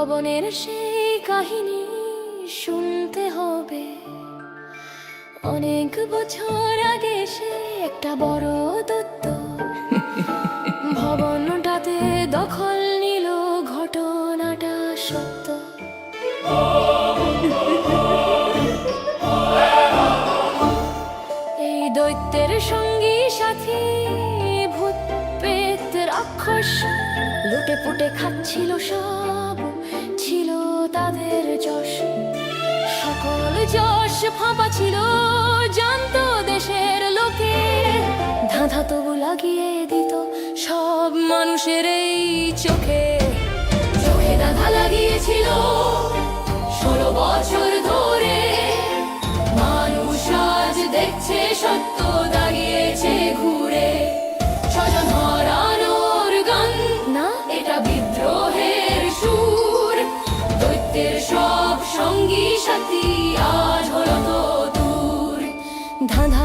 ভবনের সেই কাহিনী শুনতে হবে। অনেক বছর আগে সে একটা বড় দত্ত ভবনটাতে দখল নিল ঘটনাটা সত্য। এই দৈত্যের সঙ্গী সাথী ভূত পেত রাক্ষস লুটে পুটে খাচ্ছিল সব। তাদের যশ। সকল যশ ফাঁপা ছিল জানতো দেশের লোকে। ধাঁধা তবু লাগিয়ে দিত সব মানুষের এই চোখে। চোখে ধাঁধা লাগিয়েছিল ষোলো বছর ধরে। মানুষ আজ দেখছে সত্য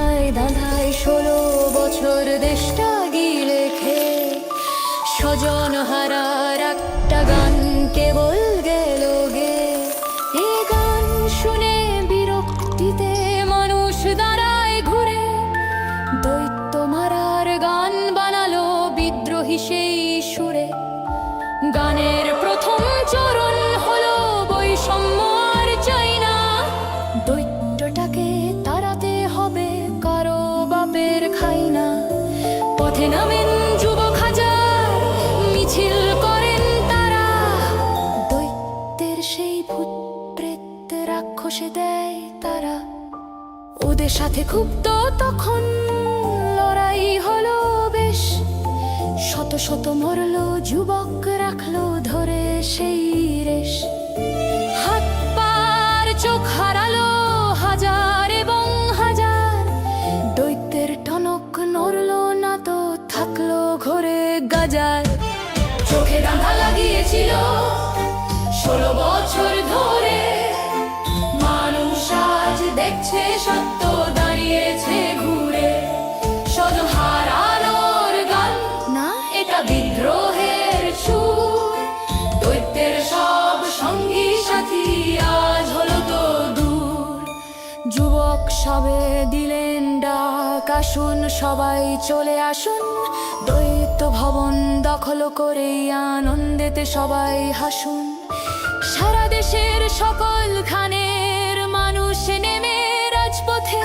ধাঁধায় ধাঁধায় ষোলো বছর দেশটা গিলে খেয়ে স্বজন হারার একটা গান কেবল গেল গে। এ গান শুনে বিরক্তিতে মানুষ দাঁড়ায় ঘুরে। দৈত্য মারার গান বানালো বিদ্রোহী সেই সুরে। গানের পথে নামেন যুবক হাজার, মিছিল করেন তারা। দৈত্যের সেই ভূত প্রেত রাক্ষসে দেয় তারা। ওদের সাথে তো তখন লড়াই হলো বেশ। শত শত মরলো, যুবক রাখল ধরে সেই গাজার চোখে লাগিয়েছিল ষোলো বছর ধরে। মানুষ আজ দেখছে সত্য দাঁড়িয়েছে ঘুরে। শুধু হারানোর গান না। এটা বিদ্রোহের সুর। দৈত্যের সব সঙ্গী সাথী আজ হলো তো দূর। যুবক সবে দিলেন ডাক আসুন সবাই চলে আসুন। দৈত্য ভবন দখল করে আনন্দেতে সবাই হাসুন। সারা দেশের সকল খানের মানুষ নেমে রাজপথে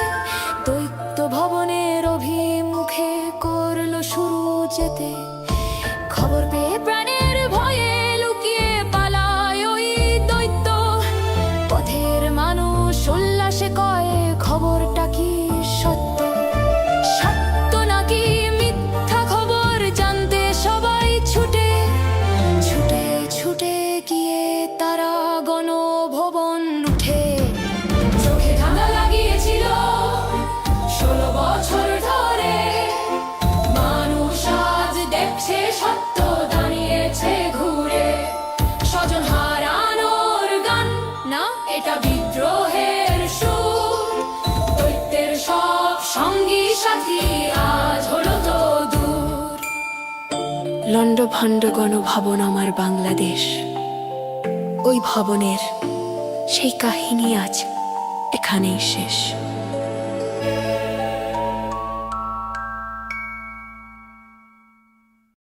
না? এটা বিদ্রোহের সুর। সব সঙ্গী সাথী আজ হলো তো দূর। লণ্ডভণ্ড গণভবন আমার বাংলাদেশ। ওই ভবনের সেই কাহিনী আজ এখানেই শেষ।